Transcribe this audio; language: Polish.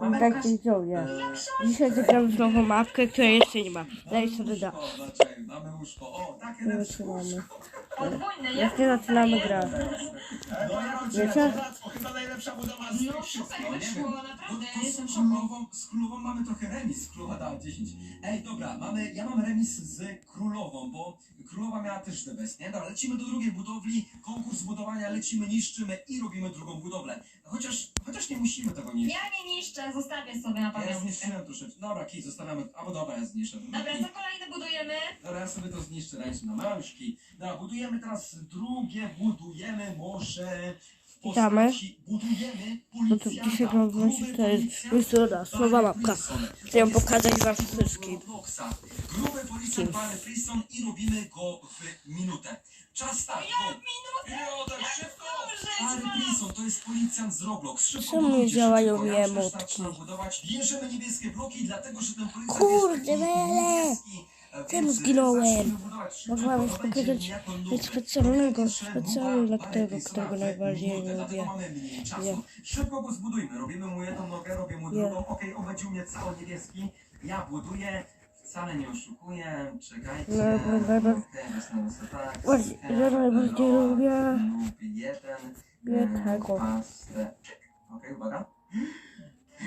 Tak, widzowie. Dzisiaj zagramy w nową mapkę, której jeszcze nie ma. Daj sobie da. Znaczy, mamy łóżko. O, takie Nie lepsze zaczynamy. łóżko. Podwójne, Jak nie zaczynamy grać. No ja mam Wiecie? chyba najlepsza budowa z No super wyszło, wiem. naprawdę, to jestem z w szoku. królową, z królową mamy trochę remis. Królowa dała 10. Ej, dobra, mamy, ja mam remis z królową, bo królowa miała też te best, nie? Dobra, lecimy do drugiej budowli, konkurs budowania, lecimy, niszczymy i robimy drugą budowlę. Chociaż, chociaż nie musimy tego niszczyć. Ja nie niszczę, zostawię sobie na Ja pamiątkę. zniszczyłem troszeczkę. Dobra, kij, zostawiamy. Albo dobra, ja zniszczę. Dobra, co kolejne budujemy? Dobra, ja sobie to zniszczę ręcznie na małżki. Dobra, budujemy teraz drugie, budujemy może w Witamy. postaci, budujemy No to policjanta, dzisiaj gramy gruby właśnie to jest policjant Wysura, słowa Barry mapka. Frisson. Chcę ją pokazać wam wszystkim. Robloxa. Gruby policjant Barry Frisson i robimy go w minutę. Czas start, go! Minutę! Tak szybko! Frisson to jest policjant z Roblox. Szybko Czemu nie działają mi Ja emotki? Kurde, mele! Czemu zginąłem? Mogłam bo już pokazać coś specjalnego, specjalnie dla tego, którego najbardziej Dlatego lubię. Nie. Szybko go zbudujmy. Robimy mu jedną nogę, robię mu Nie. drugą. Okej, obedził mnie cały niebieski. Ja buduję. Wcale nie oszukuję. Czekajcie. No. Okej, wezmę sobie tak. Właśnie, ja najbardziej lubię- Hagel. Okay, baka.